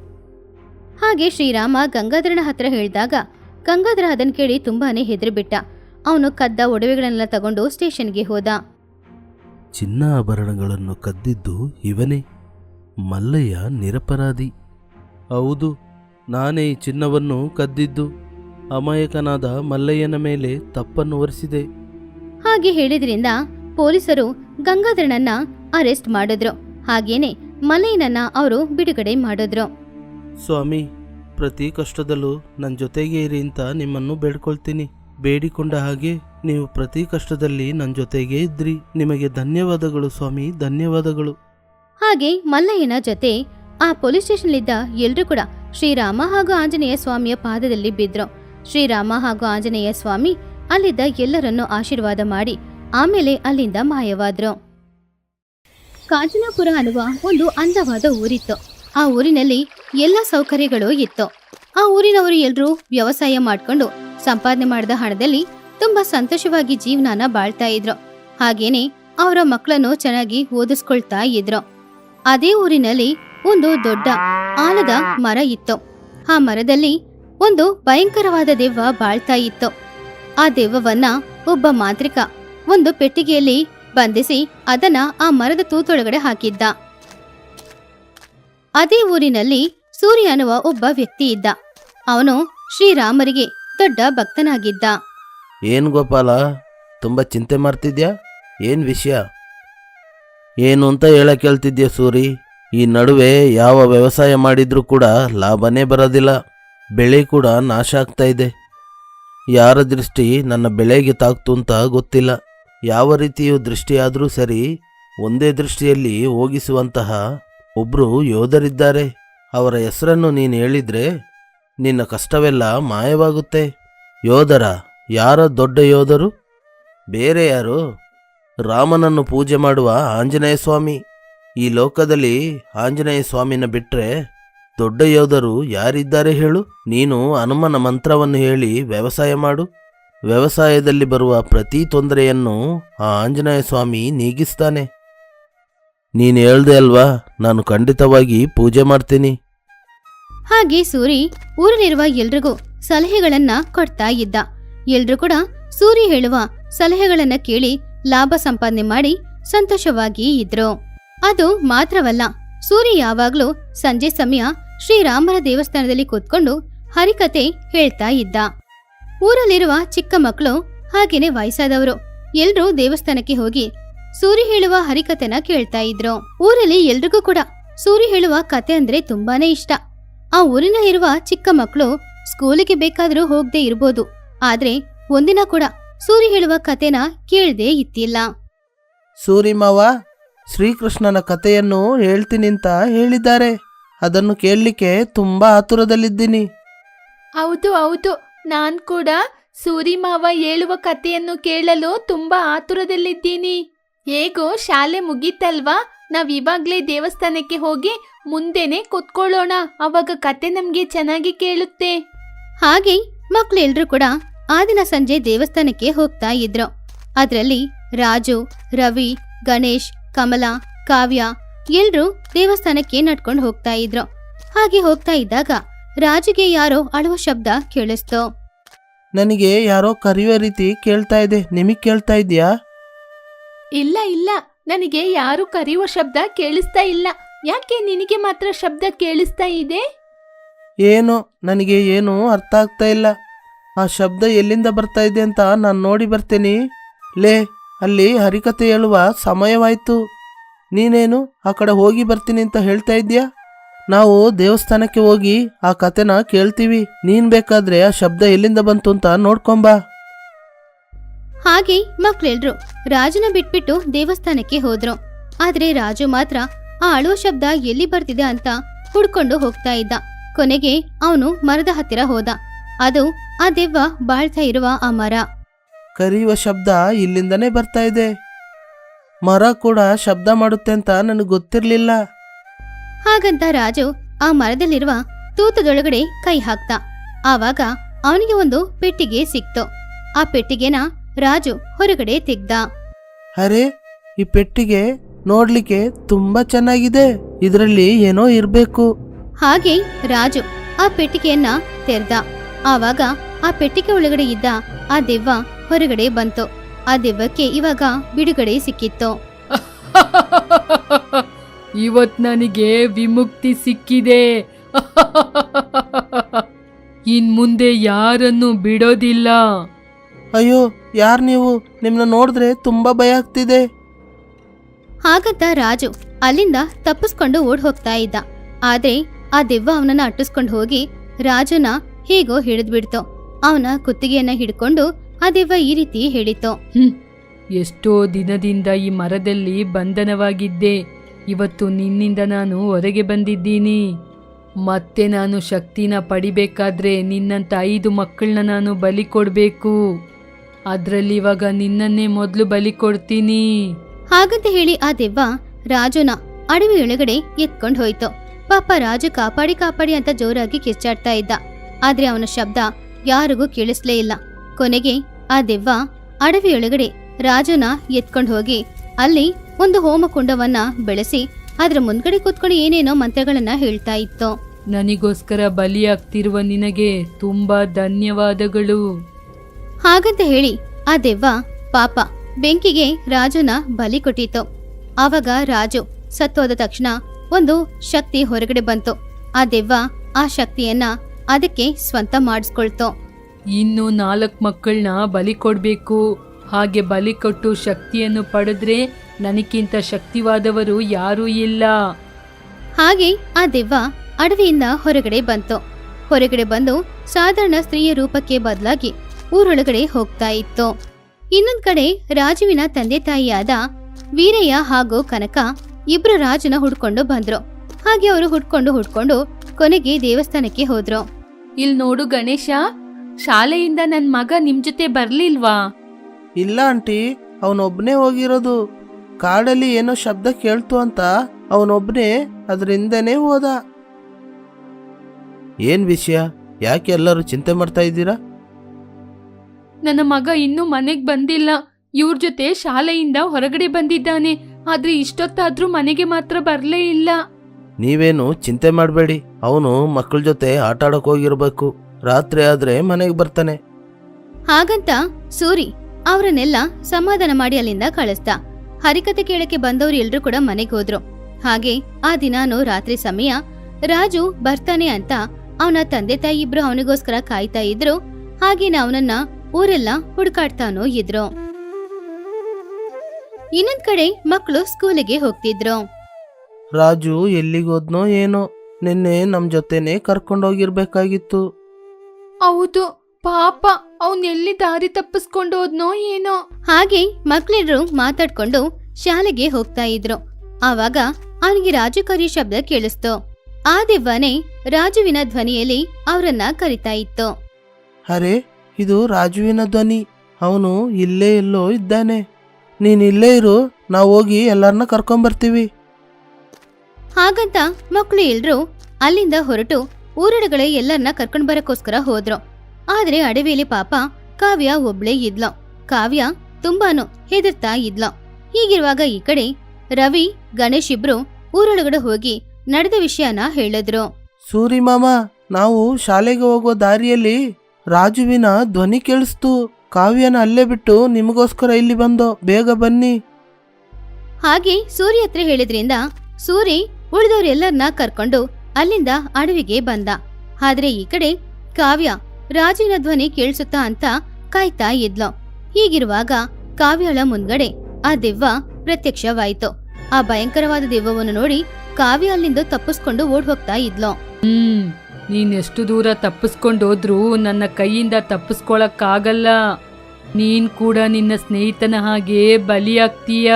ಹಾಗೆ ಶ್ರೀರಾಮ ಗಂಗಾಧರನ ಹತ್ರ ಹೇಳಿದಾಗ ಗಂಗಾಧರ ಅದನ್ನು ಕೇಳಿ ತುಂಬಾನೇ ಹೆದರಿಬಿಟ್ಟ. ಅವನು ಕದ್ದ ಒಡವೆಗಳನ್ನೆಲ್ಲ ತಗೊಂಡು ಸ್ಟೇಷನ್ಗೆ ಹೋದ. ಚಿನ್ನ ಆಭರಣಗಳನ್ನು ಕದ್ದಿದ್ದು ಇವನೇ. ಮಲ್ಲಯ್ಯ ನಿರಪರಾಧಿ. ಹೌದು ನಾನೇ ಈ ಚಿನ್ನವನ್ನು ಕದ್ದಿದ್ದು. ಅಮಾಯಕನಾದ ಮಲ್ಲಯ್ಯನ ಮೇಲೆ ತಪ್ಪನ್ನು ಒರೆಸಿದೆ. ಹಾಗೆ ಹೇಳಿದ್ರಿಂದ ಪೊಲೀಸರು ಗಂಗಾಧರನನ್ನ ಅರೆಸ್ಟ್ ಮಾಡಿದ್ರು. ಹಾಗೇನೆ ಮಲ್ಲಯ್ಯನನ್ನ ಅವರು ಬಿಡುಗಡೆ ಮಾಡಿದ್ರು. ಸ್ವಾಮಿ ಪ್ರತಿ ಕಷ್ಟದಲ್ಲೂ ನನ್ನ ಜೊತೆಗೆ ಇರಿ ಅಂತ ನಿಮ್ಮನ್ನು ಬೇಡ್ಕೊಳ್ತೀನಿ. ಬೇಡಿಕೊಂಡ ಹಾಗೆ ನೀವು ಪ್ರತಿ ಕಷ್ಟದಲ್ಲಿ ನನ್ನ ಜೊತೆಗೇ ಇದ್ರಿ. ನಿಮಗೆ ಧನ್ಯವಾದಗಳು ಸ್ವಾಮಿ, ಧನ್ಯವಾದಗಳು. ಹಾಗೆ ಮಲ್ಲಯ್ಯನ ಜೊತೆ ಆ ಪೊಲೀಸ್ ಸ್ಟೇಷನ್ಲಿದ್ದ ಎಲ್ಲರೂ ಕೂಡ ಶ್ರೀರಾಮ ಹಾಗೂ ಆಂಜನೇಯ ಸ್ವಾಮಿಯ ಪಾದದಲ್ಲಿ ಬಿದ್ರು. ಶ್ರೀರಾಮ ಹಾಗೂ ಆಂಜನೇಯ ಸ್ವಾಮಿ ಅಲ್ಲಿದ್ದ ಎಲ್ಲರನ್ನು ಆಶೀರ್ವಾದ ಮಾಡಿ ಆಮೇಲೆ ಅಲ್ಲಿಂದ ಮಾಯವಾದ್ರು. ಕಾಂಚನಾಪುರ ಅನ್ನುವ ಒಂದು ಅಂದವಾದ ಊರಿತ್ತು. ಆ ಊರಿನಲ್ಲಿ ಎಲ್ಲ ಸೌಕರ್ಯಗಳು ಇತ್ತು. ಆ ಊರಿನವರು ಎಲ್ಲರೂ ವ್ಯವಸಾಯ ಮಾಡ್ಕೊಂಡು ಸಂಪಾದನೆ ಮಾಡಿದ ಹಣದಲ್ಲಿ ತುಂಬಾ ಸಂತೋಷವಾಗಿ ಜೀವನಾನ ಬಾಳ್ತಾ ಇದ್ರು. ಹಾಗೇನೆ ಅವರ ಮಕ್ಕಳನ್ನು ಚೆನ್ನಾಗಿ ಓದಿಸ್ಕೊಳ್ತಾ ಇದ್ರು. ಅದೇ ಊರಿನಲ್ಲಿ ಒಂದು ದೊಡ್ಡ ಆಲದ ಮರ ಇತ್ತು. ಆ ಮರದಲ್ಲಿ ಒಂದು ಭಯಂಕರವಾದ ದೆವ್ವ ಬಾಳ್ತಾ ಇತ್ತು. ಆ ದೆವ್ವವನ್ನ ಒಬ್ಬ ಮಾಂತ್ರಿಕ ಒಂದು ಪೆಟ್ಟಿಗೆಯಲ್ಲಿ ಬಂಧಿಸಿ ಅದನ್ನ ಆ ಮರದ ತೂತೊಳಗಡೆ ಹಾಕಿದ್ದ. ಅದೇ ಊರಿನಲ್ಲಿ ಸೂರ್ಯ ಅನ್ನುವ ಒಬ್ಬ ವ್ಯಕ್ತಿ ಇದ್ದ. ಅವನು ಶ್ರೀರಾಮರಿಗೆ ದೊಡ್ಡ ಭಕ್ತನಾಗಿದ್ದ. ಏನು ಗೋಪಾಲ? ತುಂಬ ಚಿಂತೆ ಮಾಡ್ತಿದ್ಯಾ? ಏನು ವಿಷಯ? ಏನು ಅಂತ ಹೇಳಕ್ಕೆ ಹೇಳ್ತಿದ್ಯಾ ಸೂರಿ? ಈ ನಡುವೆ ಯಾವ ವ್ಯವಸಾಯ ಮಾಡಿದರೂ ಕೂಡ ಲಾಭನೇ ಬರೋದಿಲ್ಲ. ಬೆಳೆ ಕೂಡ ನಾಶ ಆಗ್ತಾ ಇದೆ. ಯಾರ ದೃಷ್ಟಿ ನನ್ನ ಬೆಳೆಗೆ ತಾಕ್ತು ಅಂತ ಗೊತ್ತಿಲ್ಲ. ಯಾವ ರೀತಿಯ ದೃಷ್ಟಿಯಾದರೂ ಸರಿ, ಒಂದೇ ದೃಷ್ಟಿಯಲ್ಲಿ ಹೋಗಿಸುವಂತಹ ಒಬ್ರು ಯೋಧರಿದ್ದಾರೆ. ಅವರ ಹೆಸರನ್ನು ನೀನು ಹೇಳಿದ್ರೆ ನಿನ್ನ ಕಷ್ಟವೆಲ್ಲ ಮಾಯವಾಗುತ್ತೆ. ಯೋಧರ ಯಾರ ದೊಡ್ಡ ಯೋಧರು? ಬೇರೆ ಯಾರು? ರಾಮನನ್ನು ಪೂಜೆ ಮಾಡುವ ಆಂಜನೇಯ ಸ್ವಾಮಿ. ಈ ಲೋಕದಲ್ಲಿ ಆಂಜನೇಯ ಸ್ವಾಮಿನ ಬಿಟ್ಟರೆ ದೊಡ್ಡ ಯೋಧರು ಯಾರಿದ್ದಾರೆ ಹೇಳು? ನೀನು ಹನುಮನ ಮಂತ್ರವನ್ನು ಹೇಳಿ ವ್ಯವಸಾಯ ಮಾಡು. ವ್ಯವಸಾಯದಲ್ಲಿ ಬರುವ ಪ್ರತಿ ತೊಂದರೆಯನ್ನು ಆ ಆಂಜನೇಯ ಸ್ವಾಮಿ ನೀಗಿಸ್ತಾನೆ. ನೀನು ಹೇಳ್ದೆ ಅಲ್ವಾ, ನಾನು ಖಂಡಿತವಾಗಿ ಪೂಜೆ ಮಾಡ್ತೀನಿ. ಹಾಗೆ ಸೂರಿ, ಊರಲ್ಲಿರುವ ಎಲ್ರಿಗೂ ಸಲಹೆಗಳನ್ನ ಕೊಡ್ತಾ ಇದ್ದ. ಎಲ್ರೂ ಕೂಡ ಸೂರಿ ಹೇಳುವ ಸಲಹೆಗಳನ್ನ ಕೇಳಿ ಲಾಭ ಸಂಪಾದನೆ ಮಾಡಿ ಸಂತೋಷವಾಗಿ ಇದ್ರು. ಅದು ಮಾತ್ರವಲ್ಲ, ಸೂರಿ ಯಾವಾಗ್ಲೂ ಸಂಜೆ ಸಮಯ ಶ್ರೀರಾಮರ ದೇವಸ್ಥಾನದಲ್ಲಿ ಕೂತ್ಕೊಂಡು ಹರಿಕತೆ ಹೇಳ್ತಾ ಇದ್ದ. ಊರಲ್ಲಿರುವ ಚಿಕ್ಕ ಮಕ್ಕಳು ಹಾಗೇನೆ ವಯಸ್ಸಾದವರು, ಎಲ್ರೂ ದೇವಸ್ಥಾನಕ್ಕೆ ಹೋಗಿ ಸೂರಿ ಹೇಳುವ ಹರಿಕತೆನ ಕೇಳ್ತಾ ಇದ್ರು. ಊರಲ್ಲಿ ಎಲ್ರಿಗೂ ಕೂಡ ಸೂರಿ ಹೇಳುವ ಕತೆ ಅಂದ್ರೆ ತುಂಬಾನೇ ಇಷ್ಟ. ಆ ಊರಿನ ಇರುವ ಚಿಕ್ಕ ಮಕ್ಕಳು ಸ್ಕೂಲಿಗೆ ಬೇಕಾದ್ರೂ ಹೋಗದೆ ಇರ್ಬೋದು. ಆದ್ರೆ ಒಂದಿನ ಕೂಡ ಸೂರಿ ಹೇಳುವ ಕತೆನ ಕೇಳದೇ ಇತ್ತಿಲ್ಲ. ಸೂರಿಮಾವ ಶ್ರೀಕೃಷ್ಣನ ಕಥೆಯನ್ನು ಹೇಳ್ತೀನಿ ಅಂತ ಹೇಳಿದ್ದಾರೆ. ಅದನ್ನು ಕೇಳಲಿಕ್ಕೆ ತುಂಬಾ ಆತುರದಲ್ಲಿದ್ದೀನಿ ಹೌದು ಹೌದು. ನಾನ್ ಕೂಡ ಸೂರಿಮಾವ ಹೇಳುವ ಕಥೆಯನ್ನು ಕೇಳಲು ತುಂಬಾ ಆತುರದಲ್ಲಿದ್ದೀನಿ. ಹೇಗೋ ಶಾಲೆ ಮುಗೀತಲ್ವಾ? ನಾವ್ ಇವಾಗ್ಲೇ ದೇವಸ್ಥಾನಕ್ಕೆ ಹೋಗಿ ಮುಂದೆನೆ ಕೂತ್ಕೊಳ್ಳೋಣ. ಅವಾಗ ಕತೆ ನಮ್ಗೆ ಚೆನ್ನಾಗಿ ಕೇಳುತ್ತೆ. ಹಾಗೆ ಮಕ್ಳೆಲ್ರೂ ಕೂಡ ಆ ದಿನ ಸಂಜೆ ದೇವಸ್ಥಾನಕ್ಕೆ ಹೋಗ್ತಾ ಇದ್ರು. ಅದರಲ್ಲಿ ರಾಜು ರವಿ ಗಣೇಶ್ ಕಮಲ ಕಾವ್ಯ ಎಲ್ರೂ ದೇವಸ್ಥಾನಕ್ಕೆ ನಡ್ಕೊಂಡು ಹೋಗ್ತಾ ಇದ್ರು. ಹಾಗೆ ಹೋಗ್ತಾ ಇದ್ದಾಗ ರಾಜುಗೆ ಯಾರೋ ಅಳುವ ಶಬ್ದ ಕೇಳಿಸ್ತು. ನನಗೆ ಯಾರೋ ಕರೆಯುವ ರೀತಿ ಕೇಳ್ತಾ ಇದೆ. ನಿಮಗೆ ಕೇಳ್ತಾ ಇದೆಯಾ? ಇಲ್ಲ ಇಲ್ಲ. ನನಗೆ ಯಾರು ಕರೆಯುವ ಶಬ್ದ ಕೇಳಿಸ್ತಾ ಇಲ್ಲ. ಯಾಕೆ ನಿನಗೆ ಮಾತ್ರ ಶಬ್ದ ಕೇಳಿಸ್ತಾ ಇದೆ? ಏನು ನನಗೆ ಏನೂ ಅರ್ಥ ಆಗ್ತಾ ಇಲ್ಲ. ಆ ಶಬ್ದ ಎಲ್ಲಿಂದ ಬರ್ತಾ ಇದೆ ಅಂತ ನಾನು ನೋಡಿ ಬರ್ತೀನಿ. ಲೇ, ಅಲ್ಲಿ ಹರಿಕತೆ ಹೇಳುವ ಸಮಯವಾಯಿತು. ನೀನೇನು ಆ ಕಡೆ ಹೋಗಿ ಬರ್ತೀನಿ ಅಂತ ಹೇಳ್ತಾ ಇದ್ಯಾ ನಾವು ದೇವಸ್ಥಾನಕ್ಕೆ ಹೋಗಿ ಆ ಕತೆನ ಕೇಳ್ತೀವಿ. ನೀನ್ ಬೇಕಾದ್ರೆ ಆ ಶಬ್ದ ಎಲ್ಲಿಂದ ಬಂತು ಅಂತ ನೋಡ್ಕೊಂಬಾ ಹಾಗೆ ಮಕ್ಳೆಲ್ರು ರಾಜನ ಬಿಟ್ಬಿಟ್ಟು ದೇವಸ್ಥಾನಕ್ಕೆ ಹೋದ್ರು. ಆದ್ರೆ ರಾಜು ಮಾತ್ರ, ಆ ಅಳುವ ಶಬ್ದ ಎಲ್ಲಿ ಬರ್ತಿದೆ ಅಂತ ಹುಡ್ಕೊಂಡು ಹೋಗ್ತಾ ಇದ್ದ. ಕೊನೆಗೆ ಅವನು ಮರದ ಹತ್ತಿರ ಹೋದ. ಅದು ಆ ದೆವ್ವ ಬಾಳ್ತಾ ಇರುವ ಆ ಮರ. ಕರೆಯುವ ಶಬ್ದ ಇಲ್ಲಿಂದನೇ ಬರ್ತಾ ಇದೆ. ಮರ ಕೂಡ ಶಬ್ದ ಮಾಡುತ್ತೆ ಅಂತ ನನಗೆ ಗೊತ್ತಿರಲಿಲ್ಲ. ಹಾಗಂತ ರಾಜು ಆ ಮರದಲ್ಲಿರುವ ತೂತದೊಳಗಡೆ ಕೈ ಹಾಕ್ತ. ಆವಾಗ ಅವನಿಗೆ ಒಂದು ಪೆಟ್ಟಿಗೆ ಸಿಕ್ತು. ಆ ಪೆಟ್ಟಿಗೆನ ರಾಜು ಹೊರಗಡೆ ತೆಗ್ದ. ಅರೆ ಈ ಪೆಟ್ಟಿಗೆ ನೋಡ್ಲಿಕ್ಕೆ ತುಂಬಾ ಚೆನ್ನಾಗಿದೆ. ಇದರಲ್ಲಿ ಏನೋ ಇರಬೇಕು. ಹಾಗೆ ರಾಜು ಆ ಪೆಟ್ಟಿಗೆಯನ್ನ ತೆರೆದ. ಆವಾಗ ಆ ಪೆಟ್ಟಿಗೆ ಒಳಗಡೆ ಇದ್ದ ಆ ದೆವ್ವ ಹೊರಗಡೆ ಬಂತು. ಆ ದೆವ್ವಕ್ಕೆ ಇವಾಗ ಬಿಡುಗಡೆ ಸಿಕ್ಕಿತ್ತು. ಇವತ್ ನನಗೆ ವಿಮುಕ್ತಿ ಸಿಕ್ಕಿದೆ. ಇನ್ ಮುಂದೆ ಯಾರನ್ನು ಬಿಡೋದಿಲ್ಲ. ಅಯ್ಯೋ ಯಾರು ನೀವು? ನಿಮ್ನ ನೋಡಿದ್ರೆ ತುಂಬಾ ಭಯ ಆಗ್ತಿದೆ. ಹಾಗಂತ ರಾಜು ಅಲ್ಲಿಂದ ತಪ್ಪಿಸ್ಕೊಂಡು ಓಡ್ ಹೋಗ್ತಾ ಇದ್ದ. ಆದ್ರೆ ಆ ದೆವ್ವ ಅವನನ್ನ ಅಟ್ಟಿಸ್ಕೊಂಡು ಹೋಗಿ ರಾಜನ ಹೇಗೋ ಹಿಡಿದ್ಬಿಡ್ತು. ಅವನ ಕುತ್ತಿಗೆಯನ್ನ ಹಿಡ್ಕೊಂಡು ಆ ದೆವ್ವ ಈ ರೀತಿ ಹೇಳಿತು ಎಷ್ಟೋ ದಿನದಿಂದ ಈ ಮರದಲ್ಲಿ ಬಂಧನವಾಗಿದ್ದೆ. ಇವತ್ತು ನಿನ್ನಿಂದ ನಾನು ಹೊರಗೆ ಬಂದಿದ್ದೀನಿ. ಮತ್ತೆ ನಾನು ಶಕ್ತಿನ ಪಡಿಬೇಕಾದ್ರೆ ನಿನ್ನಂತ ಐದು ಮಕ್ಕಳನ್ನ ನಾನು ಬಲಿ ಕೊಡಬೇಕು. ಅದರಲ್ಲಿ ಇವಾಗ ನಿನ್ನನ್ನೇ ಮೊದಲು ಬಲಿ ಕೊಡ್ತೀನಿ. ಹಾಗಂತ ಹೇಳಿ ಆ ದೆವ್ವ ರಾಜನ ಅಡವಿಯೊಳಗಡೆ ಎತ್ಕೊಂಡು ಹೋಯ್ತು. ಪಾಪ ರಾಜು ಕಾಪಾಡಿ ಕಾಪಾಡಿ ಅಂತ ಜೋರಾಗಿ ಕಿಚ್ಚಾಡ್ತಾ ಇದ್ದ. ಆದ್ರೆ ಅವನ ಶಬ್ದ ಯಾರಿಗೂ ಕೇಳಿಸ್ಲೇ ಇಲ್ಲ. ಕೊನೆಗೆ ಆ ದೆವ್ವ ಅಡವಿಯೊಳಗಡೆ ರಾಜನ ಎತ್ಕೊಂಡು ಹೋಗಿ ಅಲ್ಲಿ ಒಂದು ಹೋಮಕುಂಡವನ್ನ ಬೆಳೆಸಿ ಅದ್ರ ಮುಂದ್ಗಡೆ ಕೂತ್ಕೊಂಡು ಏನೇನೋ ಮಂತ್ರಗಳನ್ನ ಹೇಳ್ತಾ ಇತ್ತು. ನನಗೋಸ್ಕರ ಬಲಿಯಾಗ್ತಿರುವ ನಿನಗೆ ತುಂಬಾ ಧನ್ಯವಾದಗಳು. ಹಾಗಂತ ಹೇಳಿ ಆ ದೆವ್ವ ಪಾಪ ಬೆಂಕಿಗೆ ರಾಜನ ಬಲಿ ಕೊಟ್ಟಿತ್ತು. ಆವಾಗ ರಾಜು ಸತ್ತೋದ ತಕ್ಷಣ ಒಂದು ಶಕ್ತಿ ಹೊರಗಡೆ ಬಂತು. ಆ ದೆವ್ವ ಆ ಶಕ್ತಿಯನ್ನ ಅದಕ್ಕೆ ಸ್ವಂತ ಮಾಡಿಸ್ಕೊಳ್ತು. ಇನ್ನು ನಾಲ್ಕು ಮಕ್ಕಳನ್ನ ಬಲಿ ಕೊಡಬೇಕು. ಹಾಗೆ ಬಲಿ ಕೊಟ್ಟು ಶಕ್ತಿಯನ್ನು ಪಡೆದ್ರೆ ನನಗಿಂತ ಶಕ್ತಿವಾದವರು ಯಾರೂ ಇಲ್ಲ. ಹಾಗೆ ಆ ದೆವ್ವ ಅಡವಿಯಿಂದ ಹೊರಗಡೆ ಬಂತು. ಹೊರಗಡೆ ಬಂದು ಸಾಧಾರಣ ಸ್ತ್ರೀಯ ರೂಪಕ್ಕೆ ಬದಲಾಗಿ ಊರೊಳಗಡೆ ಹೋಗ್ತಾ ಇತ್ತು. ಇನ್ನೊಂದ್ ಕಡೆ ರಾಜುವಿನ ತಂದೆ ತಾಯಿಯಾದ ವೀರಯ್ಯ ಹಾಗೂ ಕನಕ ಇಬ್ರು ರಾಜನ ಹುಡ್ಕೊಂಡು ಬಂದ್ರು. ಹಾಗೆ ಅವರು ಹುಡ್ಕೊಂಡು ಹುಡ್ಕೊಂಡು ಕೊನೆಗೆ ದೇವಸ್ಥಾನಕ್ಕೆ ಹೋದ್ರು. ಇಲ್ಲಿ ನೋಡು ಗಣೇಶ ಶಾಲೆಯಿಂದ ನನ್ನ ಮಗ ನಿಮ್ ಜೊತೆ ಬರ್ಲಿಲ್ವಾ? ಇಲ್ಲ ಆಂಟಿ ಅವನೊಬ್ನೇ ಹೋಗಿರೋದು. ಕಾಡಲ್ಲಿ ಏನೋ ಶಬ್ದ ಕೇಳ್ತು ಅಂತ ಅವನೊಬ್ನೇ ಅದರಿಂದನೇ ಹೋದ. ಏನ್ ವಿಷಯ? ಯಾಕೆ ಎಲ್ಲರೂ ಚಿಂತೆ ಮಾಡ್ತಾ ಇದ್ದೀರಾ? ನನ್ನ ಮಗ ಇನ್ನೂ ಮನೆಗ್ ಬಂದಿಲ್ಲ. ಇವ್ರ ಜೊತೆ ಶಾಲೆಯಿಂದ ಹೊರಗಡೆ ಬಂದಿದ್ದಾನೆ. ಆದ್ರೆ ಇಷ್ಟೊತ್ತಾದ್ರೂ ಮನೆಗೆ ಮಾತ್ರ ಬರ್ಲೇ ಇಲ್ಲ. ನೀವೇನು ಚಿಂತೆ ಮಾಡಬೇಡಿ. ಅವನು ಮಕ್ಕಳ ಜೊತೆ ಆಟ ಆಡಕ್ ಹೋಗಿರ್ಬೇಕು. ರಾತ್ರಿ ಆದ್ರೆ ಮನೆಗೆ ಬರ್ತಾನೆ. ಹಾಗಂತ ಸೂರಿ ಅವರನ್ನೆಲ್ಲ ಸಮಾಧಾನ ಮಾಡಿ ಅಲ್ಲಿಂದ ಕಳಿಸ್ದ. ಹರಿಕತೆ ಕೇಳಕ್ಕೆ ಬಂದವರು ಎಲ್ರು ಕೂಡ ಮನೆಗೆ ಹೋದ್ರು. ಹಾಗೆ ಆ ದಿನಾನು ರಾತ್ರಿ ಸಮಯ ರಾಜು ಬರ್ತಾನೆ ಅಂತ ಅವನ ತಂದೆ ತಾಯಿ ಇಬ್ರು ಅವನಿಗೋಸ್ಕರ ಕಾಯ್ತಾ ಇದ್ರು. ಹಾಗೇನೆ ಅವನನ್ನ ಊರೆಲ್ಲ ಹುಡುಕಾಡ್ತಾನೋ ಇದ್ರು. ಇನ್ನೊಂದ್ ಕಡೆ ಮಕ್ಕಳು ಸ್ಕೂಲಿಗೆ ಹೋಗ್ತಿದ್ರು. ರಾಜು ಎಲ್ಲಿಗೋದ್ನೋ ಏನೋ ನಿನ್ನೆ ನಮ್ ಜೊತೆನೆ ಕರ್ಕೊಂಡೋಗಿರ್ಬೇಕಾಗಿತ್ತು. ಹೌದು ಪಾಪ ಅವನ್ ಎಲ್ಲಿ ದಾರಿ ತಪ್ಪಿಸ್ಕೊಂಡು ಹೋದ್ನೋ ಏನೋ. ಹಾಗೆ ಮಕ್ಳಿರು ಮಾತಾಡ್ಕೊಂಡು ಶಾಲೆಗೆ ಹೋಗ್ತಾ ಇದ್ರು. ಆವಾಗ ಅವನಿಗೆ ರಾಜು ಕರಿ ಶಬ್ದ ಕೇಳಿಸ್ತು. ಆ ದೆವ್ವನೇ ರಾಜುವಿನ ಧ್ವನಿಯಲ್ಲಿ ಅವರನ್ನ ಕರಿತಾ ಇತ್ತು. ಅರೆ ಇದು ರಾಜುವಿನ ಧ್ವನಿ. ಅವನು ಇಲ್ಲೇ ಎಲ್ಲೋ ಇದ್ದಾನೆ. ನೀನ್ ಇಲ್ಲೇ ಇರು ನಾವು ಹೋಗಿ ಎಲ್ಲರನ್ನ ಕರ್ಕೊಂಬರ್ತೀವಿ. ಹಾಗಂತ ಮಕ್ಕಳು ಎಲ್ರೂ ಅಲ್ಲಿಂದ ಹೊರಟು ಊರೊಳಗಡೆ ಎಲ್ಲರನ್ನ ಕರ್ಕೊಂಡ್ ಬರಕ್ಕೋಸ್ಕರ ಹೋದ್ರು. ಆದ್ರೆ ಅಡವಿಯಲ್ಲಿ ಪಾಪ ಕಾವ್ಯ ಒಬ್ಳೇ ಇದ್ಲು. ಕಾವ್ಯ ತುಂಬಾನು ಹೆದರ್ತಾ ಇದ್ಲು. ಹೀಗಿರುವಾಗ ಈ ಕಡೆ ರವಿ ಗಣೇಶ್ ಇಬ್ರು ಊರೊಳಗಡೆ ಹೋಗಿ ನಡೆದ ವಿಷಯನ ಹೇಳಿದ್ರು. ಸೂರಿ ಮಾಮ ನಾವು ಶಾಲೆಗೆ ಹೋಗೋ ದಾರಿಯಲ್ಲಿ ರಾಜುವಿನ ಧ್ವನಿ ಕೇಳಿಸ್ತು. ಕಾವ್ಯನ ಅಲ್ಲೇ ಬಿಟ್ಟು ನಿಮಗೋಸ್ಕರ ಇಲ್ಲಿ ಬಂದೋ ಬೇಗ ಬನ್ನಿ. ಹಾಗೆ ಸೂರ್ಯ ಹತ್ರ ಹೇಳಿದ್ರಿಂದ ಸೂರಿ ಉಳಿದವರೆಲ್ಲರನ್ನ ಕರ್ಕೊಂಡು ಅಲ್ಲಿಂದ ಅಡವಿಗೆ ಬಂದ. ಆದ್ರೆ ಈ ಕಡೆ ಕಾವ್ಯ ರಾಜಿನ ಧ್ವನಿ ಕೇಳಿಸುತ್ತಾ ಅಂತ ಕಾಯ್ತಾ ಇದ್ಲು. ಹೀಗಿರುವಾಗ ಕಾವ್ಯಳ ಮುಂದ್ಗಡೆ ಆ ದೆವ್ವ ಪ್ರತ್ಯಕ್ಷವಾಯಿತು. ಆ ಭಯಂಕರವಾದ ದೆವ್ವವನ್ನು ನೋಡಿ ಕಾವ್ಯ ಅಲ್ಲಿಂದ ತಪ್ಪಿಸ್ಕೊಂಡು ಓಡ್ ಹೋಗ್ತಾ ಇದ್ಲು ಹ್ಮ್ ನೀನ್ ಎಷ್ಟು ದೂರ ತಪ್ಪಿಸ್ಕೊಂಡೋದ್ರೂ ನನ್ನ ಕೈಯಿಂದ ತಪ್ಪಿಸ್ಕೊಳಕ್ಕಾಗಲ್ಲ. ನೀನ್ ಕೂಡ ನಿನ್ನ ಸ್ನೇಹಿತನ ಹಾಗೆ ಬಲಿಯಾಗ್ತೀಯ.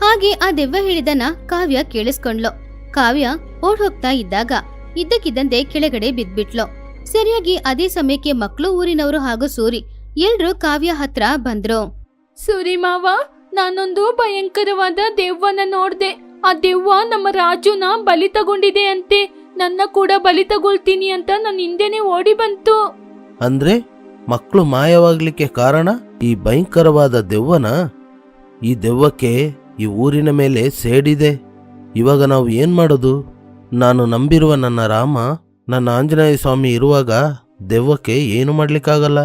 ಹಾಗೆ ಆ ದೆವ್ವ ಹೇಳಿದನ ಕಾವ್ಯ ಕೇಳಿಸ್ಕೊಂಡ್ಲು. ಕಾವ್ಯ ಓಡ್ ಹೋಗ್ತಾ ಇದ್ದಾಗ ಇದ್ದಕ್ಕಿದ್ದಂತೆ ಕೆಳಗಡೆ ಬಿದ್ಬಿಟ್ಲು. ಸರಿಯಾಗಿ ಅದೇ ಸಮಯಕ್ಕೆ ಮಕ್ಕಳು ಊರಿನವರು ಹಾಗೂ ಸೂರಿ ಎಲ್ರೂ ಕಾವ್ಯ ಹತ್ರ ಬಂದ್ರು. ಸೂರಿ ಮಾವ ನಾನೊಂದು ಭಯಂಕರವಾದ ದೆವ್ವನ ನೋಡ್ದೆ. ಆ ದೆವ್ವ ನಮ್ಮ ರಾಜುನ ಬಲಿ ತಗೊಂಡಿದೆ ಅಂತೆ. ನನ್ನ ಕೂಡ ಬಲಿ ತಗೊಳ್ತೀನಿ ಅಂತ ನನ್ನ ಹಿಂದೆನೆ ಓಡಿ ಬಂತು. ಅಂದ್ರೆ ಮಕ್ಕಳು ಮಾಯವಾಗ್ಲಿಕ್ಕೆ ಕಾರಣ ಈ ಭಯಂಕರವಾದ ದೆವ್ವನ? ಈ ದೆವ್ವಕ್ಕೆ ಈ ಊರಿನ ಮೇಲೆ ಸೇಡಿದೆ. ಇವಾಗ ನಾವು ಏನ್ ಮಾಡೋದು? ನಾನು ನಂಬಿರುವ ನನ್ನ ರಾಮ ನನ್ನ ಆಂಜನೇಯ ಸ್ವಾಮಿ ಇರುವಾಗ ದೆವ್ವಕ್ಕೆ ಏನು ಮಾಡ್ಲಿಕ್ಕಾಗಲ್ಲ?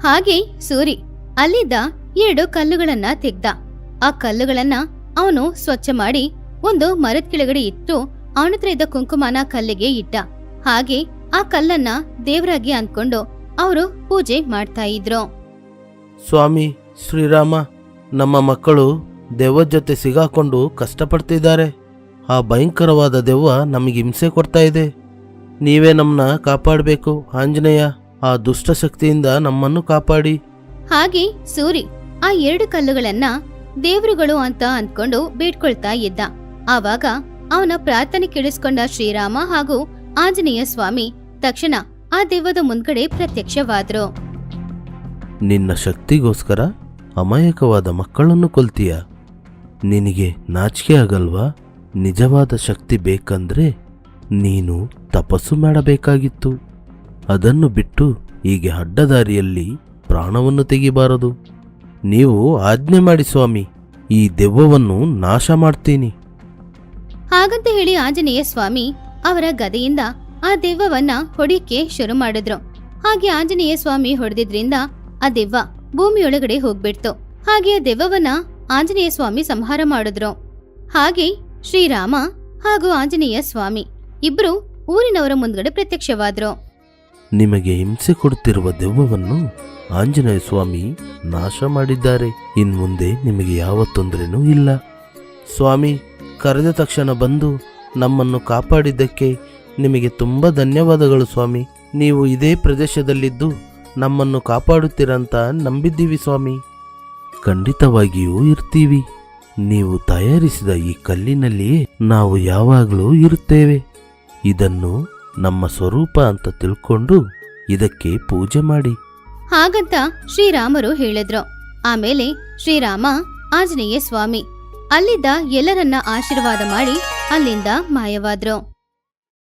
ಹಾಗೆ ಸೂರಿ ಅಲ್ಲಿದ್ದ ಎರಡು ಕಲ್ಲುಗಳನ್ನ ತೆಗ್ದ. ಆ ಕಲ್ಲುಗಳನ್ನ ಅವನು ಸ್ವಚ್ಛ ಮಾಡಿ ಒಂದು ಮರದ ಕೆಳಗಡೆ ಇಟ್ಟು ಅವನತ್ರ ಇದ್ದ ಕುಂಕುಮನ ಕಲ್ಲಿಗೆ ಇಟ್ಟ. ಹಾಗೆ ಆ ಕಲ್ಲನ್ನ ದೇವರಾಗಿ ಅಂದ್ಕೊಂಡು ಅವರು ಪೂಜೆ ಮಾಡ್ತಾ ಇದ್ರು. ಸ್ವಾಮಿ ಶ್ರೀರಾಮ ನಮ್ಮ ಮಕ್ಕಳು ದೆವ್ವದ ಜೊತೆ ಸಿಗಾಕೊಂಡು ಕಷ್ಟಪಡ್ತಿದ್ದಾರೆ. ಆ ಭಯಂಕರವಾದ ದೆವ್ವ ನಮಗೆ ಹಿಂಸೆ ಕೊಡ್ತಾ ಇದೆ. ನೀವೇ ನಮ್ಮನ್ನ ಕಾಪಾಡಬೇಕು ಆಂಜನೇಯ. ಆ ದುಷ್ಟ ಶಕ್ತಿಯಿಂದ ನಮ್ಮನ್ನು ಕಾಪಾಡಿ. ಹಾಗೆ ಸೂರಿ ಆ ಎರಡು ಕಲ್ಲುಗಳನ್ನ ದೇವರುಗಳು ಅಂತ ಅಂದ್ಕೊಂಡು ಬೇಡ್ಕೊಳ್ತಾ ಇದ್ದ. ಆವಾಗ ಅವನ ಪ್ರಾರ್ಥನೆ ಕೇಳಿಸ್ಕೊಂಡ ಶ್ರೀರಾಮ ಹಾಗೂ ಆಂಜನೇಯ ಸ್ವಾಮಿ ತಕ್ಷಣ ಆ ದೇವದ ಮುಂದ್ಗಡೆ ಪ್ರತ್ಯಕ್ಷವಾದ್ರು. ನಿನ್ನ ಶಕ್ತಿಗೋಸ್ಕರ ಅಮಾಯಕವಾದ ಮಕ್ಕಳನ್ನು ಕೊಲ್ತೀಯ. ನಿನಗೆ ನಾಚಿಕೆ ಆಗಲ್ವಾ? ನಿಜವಾದ ಶಕ್ತಿ ಬೇಕಂದ್ರೆ ನೀನು ತಪಸ್ಸು ಮಾಡಬೇಕಾಗಿತ್ತು. ಅದನ್ನು ಬಿಟ್ಟು ಹೀಗೆ ಅಡ್ಡದಾರಿಯಲ್ಲಿ ಪ್ರಾಣವನ್ನು ತೆಗಿಬಾರದು. ನೀವು ಆಜ್ಞೆ ಮಾಡಿ ಸ್ವಾಮಿ, ಈ ದೆವ್ವವನ್ನು ನಾಶ ಮಾಡ್ತೀನಿ. ಹಾಗಂತ ಹೇಳಿ ಆಂಜನೇಯ ಸ್ವಾಮಿ ಅವರ ಗದೆಯಿಂದ ಆ ದೆವ್ವವನ್ನ ಹೊಡಿಕೆ ಶುರು ಮಾಡಿದ್ರು. ಹಾಗೆ ಆಂಜನೇಯ ಸ್ವಾಮಿ ಹೊಡೆದಿದ್ರಿಂದ ಆ ದೆವ್ವ ಭೂಮಿಯೊಳಗಡೆ ಹೋಗ್ಬಿಡ್ತು. ಹಾಗೆ ಆ ದೆವ್ವವನ್ನ ಆಂಜನೇಯ ಸ್ವಾಮಿ ಸಂಹಾರ ಮಾಡಿದ್ರು. ಹಾಗೆ ಶ್ರೀರಾಮ ಹಾಗೂ ಆಂಜನೇಯ ಸ್ವಾಮಿ ಇಬ್ರು ಊರಿನವರ ಮುಂದ್ಗಡೆ ಪ್ರತ್ಯಕ್ಷವಾದ್ರು. ನಿಮಗೆ ಹಿಂಸೆ ಕೊಡುತ್ತಿರುವ ದೆವ್ವವನ್ನು ಆಂಜನೇಯ ಸ್ವಾಮಿ ನಾಶ ಮಾಡಿದ್ದಾರೆ. ಇನ್ಮುಂದೆ ನಿಮಗೆ ಯಾವ ತೊಂದರೆನೂ ಇಲ್ಲ. ಸ್ವಾಮಿ ಕರೆದ ತಕ್ಷಣ ಬಂದು ನಮ್ಮನ್ನು ಕಾಪಾಡಿದ್ದಕ್ಕೆ ನಿಮಗೆ ತುಂಬ ಧನ್ಯವಾದಗಳು ಸ್ವಾಮಿ. ನೀವು ಇದೇ ಪ್ರದೇಶದಲ್ಲಿದ್ದು ನಮ್ಮನ್ನು ಕಾಪಾಡುತ್ತೀರಂತ ನಂಬಿದ್ದೀವಿ ಸ್ವಾಮಿ. ಖಂಡಿತವಾಗಿಯೂ ಇರ್ತೀವಿ. ನೀವು ತಯಾರಿಸಿದ ಈ ಕಲ್ಲಿನಲ್ಲಿಯೇ ನಾವು ಯಾವಾಗಲೂ ಇರುತ್ತೇವೆ. ಇದನ್ನು ನಮ್ಮ ಸ್ವರೂಪ ಅಂತ ತಿಳ್ಕೊಂಡು ಇದಕ್ಕೆ ಪೂಜೆ ಮಾಡಿ. ಹಾಗಂತ ಶ್ರೀರಾಮರು ಹೇಳಿದ್ರು. ಆಮೇಲೆ ಶ್ರೀರಾಮ, ಆಂಜನೇಯ ಸ್ವಾಮಿ ಅಲ್ಲಿದ್ದ ಎಲ್ಲರನ್ನ ಆಶೀರ್ವಾದ ಮಾಡಿ ಅಲ್ಲಿಂದ ಮಾಯವಾದ್ರು.